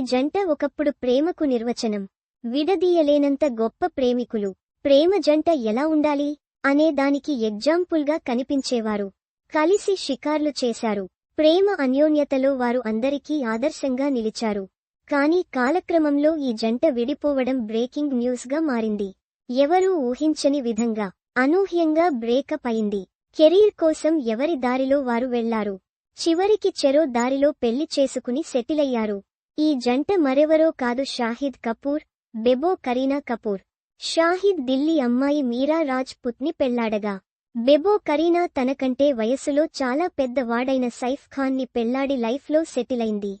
ఈ జంట ఒకప్పుడు ప్రేమకు నిర్వచనం. విడదీయలేనంత గొప్ప ప్రేమికులు. ప్రేమ జంట ఎలా ఉండాలి? అనే దానికి ఎగ్జాంపుల్గా కనిపించేవారు. కలిసి షికార్లు చేశారు. ప్రేమ అన్యోన్యతలో వారు అందరికీ ఆదర్శంగా నిలిచారు. కానీ కాలక్రమంలో ఈ జంట విడిపోవడం బ్రేకింగ్ న్యూస్గా మారింది. ఎవరూ ఊహించని విధంగా అనూహ్యంగా బ్రేకప్ అయింది. కెరీర్ కోసం ఎవరి దారిలో వారు వెళ్ళారు? చివరికి చెరో దారిలో పెళ్ళి చేసుకుని సెటిలయ్యారు ఈ జంట మరెవరో కాదు షాహిద్ కపూర్ బెబో కరీనా కపూర్. షాహిద్ ఢిల్లీ అమ్మాయి మీరా రాజ్ పుత్ని పెళ్ళాడగా. బెబో కరీనా తనకంటే వయసులో చాలా పెద్దవాడైన సైఫ్ ఖాన్ని పెళ్ళాడి లైఫ్లో సెటిలైంది.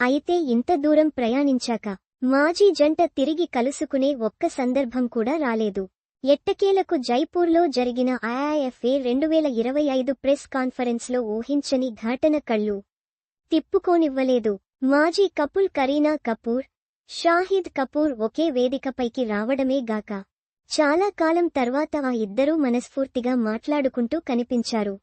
అయితే ఇంత దూరం ప్రయాణించాక మాజీ జంట తిరిగి కలుసుకునే ఒక్క సందర్భం కూడా రాలేదు. ఎట్టకేలకు జైపూర్లో జరిగిన ఐఐఎఫ్ఏ రెండువేల ఇరవై ఐదు ప్రెస్ కాన్ఫరెన్స్లో ఊహించని ఘటన కళ్ళు తిప్పుకోనివ్వలేదు. మాజీ కపుల్ కరీనా కపూర్ షాహిద్ కపూర్ ఒకే వేదికపైకి రావడమే గాక చాలా కాలం తర్వాత ఆ ఇద్దరూ మనస్ఫూర్తిగా మాట్లాడుకుంటూ కనిపించారు.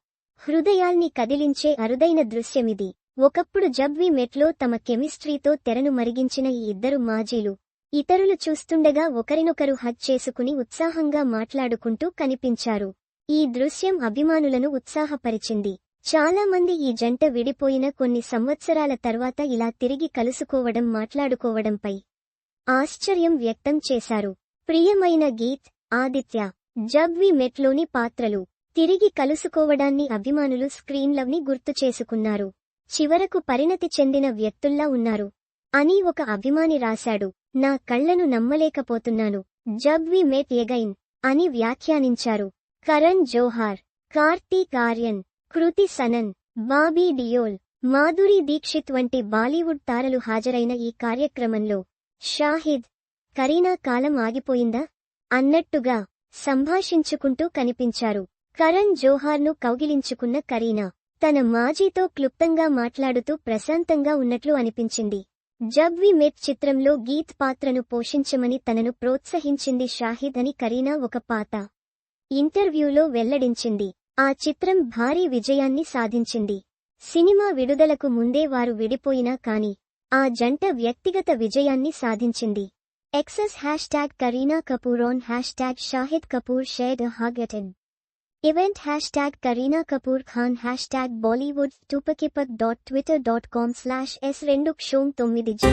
హృదయాల్ని కదిలించే అరుదైన దృశ్యమిది. ఒకప్పుడు జబ్వి మెట్లో తమ కెమిస్ట్రీతో తెరను మరిగించిన ఈ ఇద్దరు మాజీలు ఇతరులు చూస్తుండగా ఒకరినొకరు హజ్ చేసుకుని ఉత్సాహంగా మాట్లాడుకుంటూ కనిపించారు. ఈ దృశ్యం అభిమానులను ఉత్సాహపరిచింది. చాలా మంది ఈ జంట విడిపోయిన కొన్ని సంవత్సరాల తర్వాత ఇలా తిరిగి కలుసుకోవడం మాట్లాడుకోవడంపై ఆశ్చర్యం వ్యక్తం చేశారు. ప్రియమైన గీత్ ఆదిత్య జబ్వి మెట్లోని పాత్రలు తిరిగి కలుసుకోవడాన్ని అభిమానులు స్క్రీన్లవ్ని గుర్తు చేసుకున్నారు. చివరకు పరిణతి చెందిన వ్యక్తుల్లా ఉన్నారు. అని ఒక అభిమాని రాశాడు. నా కళ్ళను నమ్మలేకపోతున్నాను. జబ్ వి ఎగైన్ అని వ్యాఖ్యానించారు. కరణ్ జోహార్ కార్తీక్ ఆర్యన్ కృతి సనన్ బాబీ డియోల్ మాధురి దీక్షిత్ వంటి బాలీవుడ్ తారలు హాజరైన ఈ కార్యక్రమంలో షాహిద్ కరీనా కాలం ఆగిపోయిందా? అన్నట్టుగా సంభాషించుకుంటూ కనిపించారు. కరణ్ జోహార్ను కౌగిలించుకున్న కరీనా తన మాజీతో క్లుప్తంగా మాట్లాడుతూ ప్రశాంతంగా ఉన్నట్లు అనిపించింది. జబ్ వి మెట్ చిత్రంలో గీత్ పాత్రను పోషించమని తనను ప్రోత్సహించింది షాహిద్ అని కరీనా ఒక పాత ఇంటర్వ్యూలో వెల్లడించింది. ఆ చిత్రం భారీ విజయాన్ని సాధించింది. సినిమా విడుదలకు ముందే వారు విడిపోయినా కాని ఆ జంట వ్యక్తిగత విజయాన్ని సాధించింది. Excess hashtag Kareena Kapoor on hashtag Shahid Kapoor shade హాగెటెడ్ event hashtag Kareena Kapoor Khan hashtag Bollywood tupakipak dot Twitter dot com slash S రెండు క్షోమ్ తొమ్మిది జీ.